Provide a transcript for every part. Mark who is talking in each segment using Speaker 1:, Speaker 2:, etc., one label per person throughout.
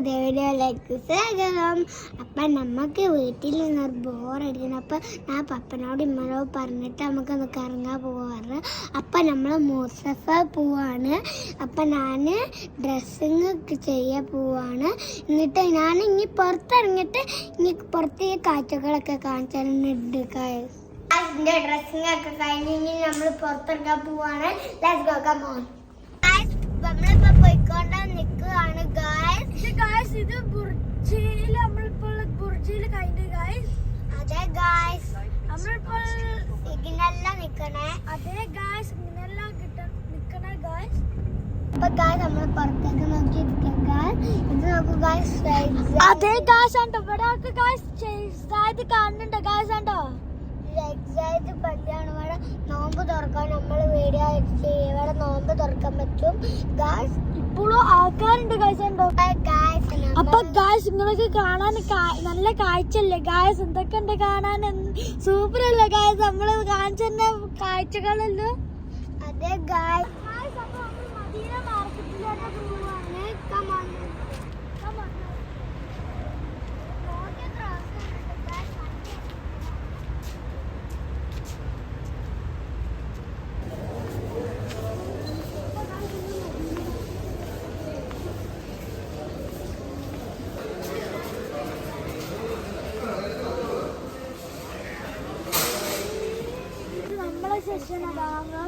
Speaker 1: പുതിയ വീഡിയോയിലേക്ക് സ്വാഗതം. അപ്പം നമുക്ക് വീട്ടിൽ നിന്ന് ബോറടിക്കുന്നു അപ്പം ഞാൻ പപ്പനോട് ഇമ്മനോട് പറഞ്ഞിട്ട് നമുക്കൊന്ന് കറങ്ങാൻ പോവാറ് അപ്പം നമ്മൾ മുസഫ പോവാണ്. അപ്പം ഞാൻ ഡ്രസ്സിങ് ചെയ്യാൻ പോവാണ്. എന്നിട്ട് ഞാൻ ഇനി പുറത്തിറങ്ങിയിട്ട് ഇനി പുറത്ത് ഈ കാഴ്ചകളൊക്കെ കാണിച്ചിട്ടുണ്ട് അതിന്റെ ഡ്രസ്സിങ് ഒക്കെ കഴിഞ്ഞ് ഇനി നമ്മൾ പുറത്തിറങ്ങാൻ പോവാണ്. ലെറ്റ്സ് ഗോ നമ്മളിപ്പോ പോയിക്കൊണ്ട് നിൽക്കുകയാണ് ഗായ്സ്
Speaker 2: ഗായ്സ് ഇത് ബുർജിയിൽ നമ്മളിപ്പോൾ ബുർജിയിൽ കഴിഞ്ഞു ഗായ്സ്
Speaker 1: അതെ ഗായ്സ്
Speaker 2: നമ്മളിപ്പോൾ
Speaker 1: സിഗ്നലിലാണ് നിക്കണേ.
Speaker 2: അതേ ഗായ്സ് ഇങ്ങനെല്ലാം കിട്ട നിക്കണ ഗായ്സ്
Speaker 1: അപ്പൊ ഗായ്സ് നമ്മൾ പുറത്തേക്ക് നോക്കി ഗായ്സ് ഇത് നോക്കൂ ഗായ്സ്
Speaker 2: അതേ ഗായ്സ് ഉണ്ടോ ഇവിടെ ഗായ്സ് ചെയ്തായത് കാണുന്നുണ്ട് ഗായ്സ് ഉണ്ടോ
Speaker 1: എക്സൈസ് ഇവിടെ നോമ്പ് തുറക്കാൻ നമ്മൾ വീഡിയോ ഇവിടെ നോമ്പ് തുറക്കാൻ പറ്റും. ഗായ്സ്
Speaker 2: ഇപ്പോഴും ആൾക്കാരുണ്ട് ഗായ്സ് ഉണ്ടോ? അപ്പൊ ഗായ്സ് നിങ്ങൾക്ക് കാണാൻ നല്ല കാഴ്ചയല്ലേ? ഗായ്സ് എന്തൊക്കെയുണ്ട് കാണാൻ? സൂപ്പർ അല്ലേ ഗായ്സ് നമ്മൾ കാണിച്ചു തന്നെ കാഴ്ചകളല്ലോ?
Speaker 1: അതെ ഗായ്സ്
Speaker 2: നമ്മളെ സെഷൻ അതാ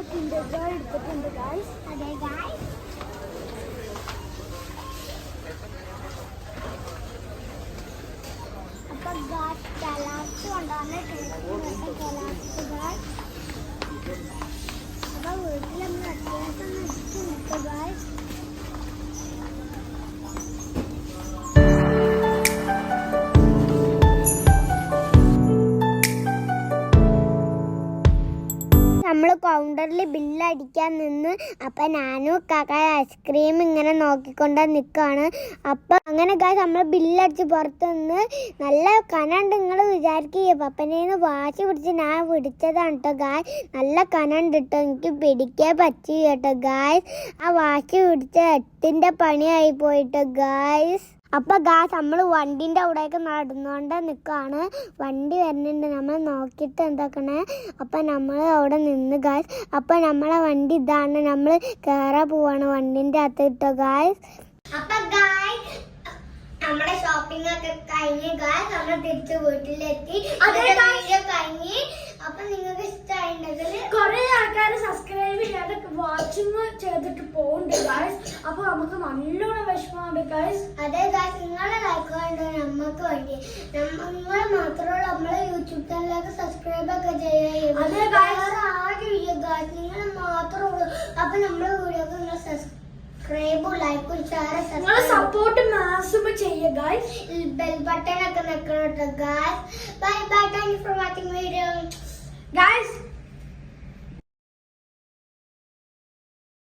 Speaker 2: കിൻഡർ എടുത്തിട്ടുണ്ട് ഗായ്സ്
Speaker 1: അതെ ഗായ്സ് അപ്പൊ ഗായ്സ് കലാപ്സ് കൊണ്ടാണ് കലാപ്സ് ഗായ്സ് അപ്പൊ വീട്ടിൽ നമ്മൾ അത്യാവശ്യം കൗണ്ടറിൽ ബില്ലടിക്കാൻ നിന്ന് അപ്പം ഞാനും കാക്ക ഐസ്ക്രീം ഇങ്ങനെ നോക്കിക്കൊണ്ട് നിൽക്കുകയാണ് അപ്പം അങ്ങനെ ഗായ്സ് നമ്മൾ ബില്ലടിച്ച് പുറത്ത് നിന്ന് നല്ല കനണ്ട് നിങ്ങൾ വിചാരിക്കുക പപ്പനേന്ന് വാശി പിടിച്ച് ഞാൻ പിടിച്ചതാണ് കേട്ടോ ഗായ് നല്ല കനണ്ട് കേട്ടോ എനിക്ക് പിടിക്കാൻ പറ്റി കേട്ടോ ഗായ്സ് ആ വാശി പിടിച്ച എട്ടിന്റെ പണിയായി പോയിട്ടോ ഗായ്സ് അപ്പൊ ഗാസ് നമ്മൾ വണ്ടിന്റെ അവിടേക്ക് നടന്നുകൊണ്ട് നിൽക്കുകയാണ് വണ്ടി വരുന്നുണ്ട്. നമ്മൾ നോക്കിയിട്ട് എന്താക്കണേ അപ്പൊ നമ്മൾ അവിടെ നിന്ന് ഗാസ് അപ്പൊ നമ്മളെ വണ്ടി ഇതാണ്. നമ്മൾ കേറാൻ പോവാണ് വണ്ടിന്റെ അകത്ത് കിട്ടോ ഗായ്സ് അപ്പൊ ഗായ് നമ്മുടെ ഷോപ്പിംഗ് ഒക്കെ കഴിഞ്ഞ് ഗായ് നമ്മൾ തിരിച്ച് വീട്ടിലെത്തി. കഴിഞ്ഞ്. അപ്പൊ നിങ്ങൾക്ക് ഇഷ്ടമായിട്ടുണ്ടെങ്കിൽ
Speaker 2: കുറേ ആൾക്കാർ സബ്സ്ക്രൈബ് വാച്ചിങ് ചെയ്തിട്ട് പോകുന്നുണ്ട് ഗായ്സ് അപ്പൊ നമുക്ക് നല്ലോണം വിഷമമുണ്ട് ഗായ്സ്
Speaker 1: അതെ ഗായ്സ് നിങ്ങളെ ലൈക്ക് വേണ്ട നമ്മക്ക് വേണ്ടി. നിങ്ങൾ മാത്രമല്ല നമ്മളെ യൂട്യൂബ് ചാനലിലേക്ക് സബ്സ്ക്രൈബ് ഒക്കെ ചെയ്യുക
Speaker 2: അതെ guys.
Speaker 1: ആരും ഇല്ല ഗായ്സ് നിങ്ങൾ മാത്രമേ ഉള്ളൂ. അപ്പൊ നമ്മുടെ വീഡിയോ നിങ്ങൾ സബ്സ്ക്രൈബും ലൈക്കും
Speaker 2: നിങ്ങളെ സപ്പോർട്ട് മാക്സിമം ചെയ്യുക ഗായ്സ്
Speaker 1: ബെൽ ബട്ടൺ ഒക്കെ നിൽക്കണം കേട്ടോ guys bye bye thank you for